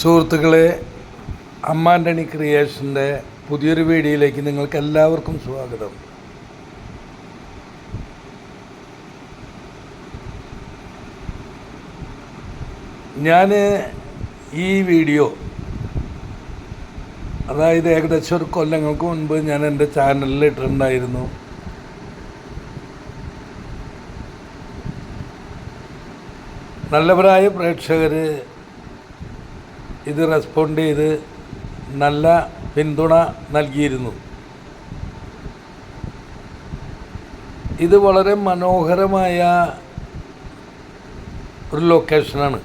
സുഹൃത്തുക്കളെ അമ്മാന്റണി ക്രിയേഷന്റെ പുതിയൊരു വീഡിയോയിലേക്ക് നിങ്ങൾക്ക് എല്ലാവർക്കും സ്വാഗതം. ഞാൻ ഈ വീഡിയോ അതായത് ഏകദേശം ഒരു കൊല്ലങ്ങൾക്ക് മുൻപ് ഞാൻ എന്റെ ചാനലിൽ ഇട്ടിട്ടുണ്ടായിരുന്നു. നല്ലവരായ പ്രേക്ഷകർ ഇത് റെസ്പോണ്ട് ചെയ്ത് നല്ല പിന്തുണ നൽകിയിരുന്നു. ഇത് വളരെ മനോഹരമായ ഒരു ലൊക്കേഷനാണ്.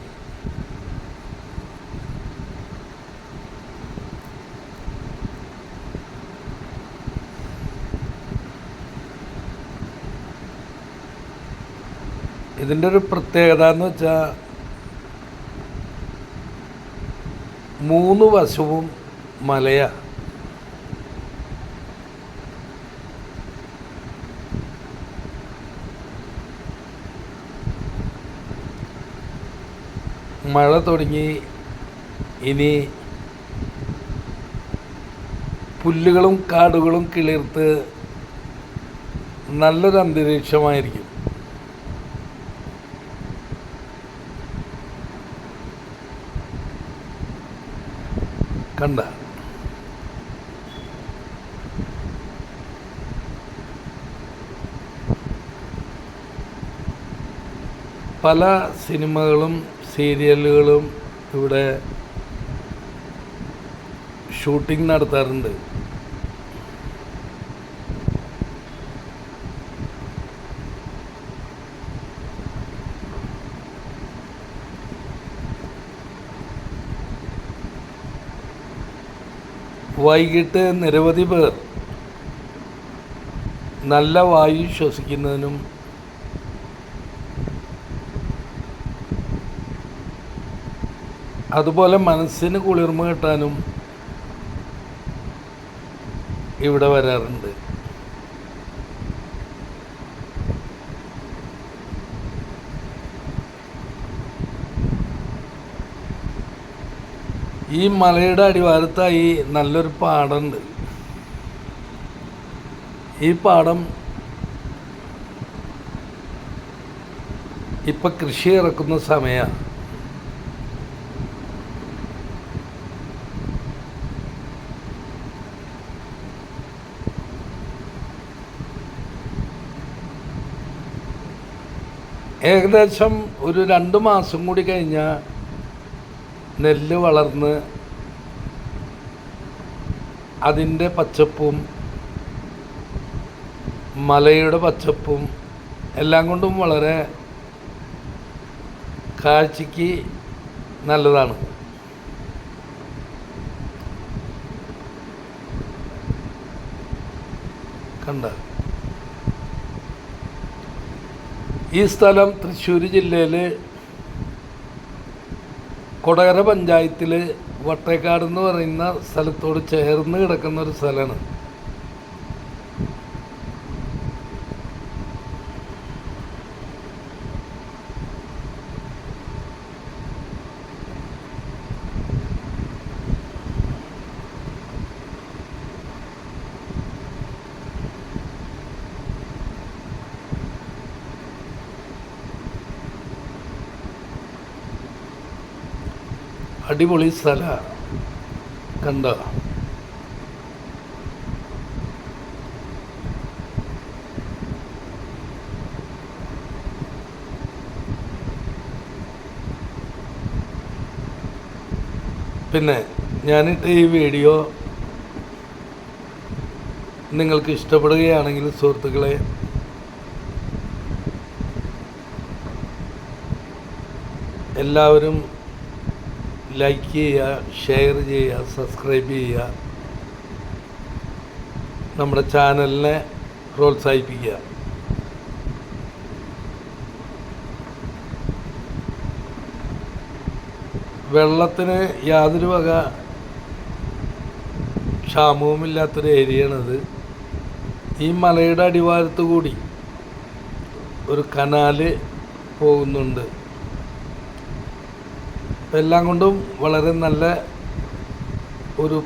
ഇതിന്റെ ഒരു പ്രത്യേകത എന്ന് വെച്ചാൽ മൂന്ന് വശവും മലയ. മഴ തുടങ്ങി ഇനി പുല്ലുകളും കാടുകളും കിളിർത്ത് നല്ലൊരു അന്തരീക്ഷമായിരിക്കും കണ്ട. പല സിനിമകളും സീരിയലുകളും ഇവിടെ ഷൂട്ടിംഗ് നടത്താറുണ്ട്. വൈകിട്ട് നിരവധി പേർ നല്ല വായു ശ്വസിക്കുന്നതിനും അതുപോലെ മനസ്സിന് കുളിർമ കിട്ടാനും ഇവിടെ വരാറുണ്ട്. ഈ മലയുടെ അടിവാരത്തായി നല്ലൊരു പാടമുണ്ട് ഈ പാടം ഇപ്പം കൃഷി ഇറക്കുന്ന സമയമാണ് ഏകദേശം ഒരു രണ്ട് മാസം കൂടി കഴിഞ്ഞാൽ നെല്ല് വളർന്ന് അതിന്റെ പച്ചപ്പും മലയുടെ പച്ചപ്പും എല്ലാം കൊണ്ടും വളരെ കാഴ്ചയ്ക്ക് നല്ലതാണ്. കണ്ട. ഈ സ്ഥലം തൃശ്ശൂർ ജില്ലയിൽ കൊടകര പഞ്ചായത്തിൽ വട്ടേക്കാട് എന്ന് പറയുന്ന സ്ഥലത്തോട് ചേർന്ന് കിടക്കുന്ന ഒരു സ്ഥലമാണ്. അടിപൊളി സ്ഥല. കണ്ട? പിന്നെ ഞാനിട്ട് ഈ വീഡിയോ നിങ്ങൾക്ക് ഇഷ്ടപ്പെടുകയാണെങ്കിൽ സുഹൃത്തുക്കളെ എല്ലാവരും ലൈക്ക് ചെയ്യുക ഷെയർ ചെയ്യുക സബ്സ്ക്രൈബ് ചെയ്യുക. നമ്മുടെ ചാനലിനെ പ്രോത്സാഹിപ്പിക്കുക. വെള്ളത്തിന് യാതൊരു വക ക്ഷാമവുമില്ലാത്തൊരു ഏരിയയാണിത്. ഈ മലയുടെ അടിവാരത്ത് കൂടി ഒരു കനാല് പോകുന്നുണ്ട്. എല്ലാം കൊണ്ടും വളരെ നല്ല ഒരു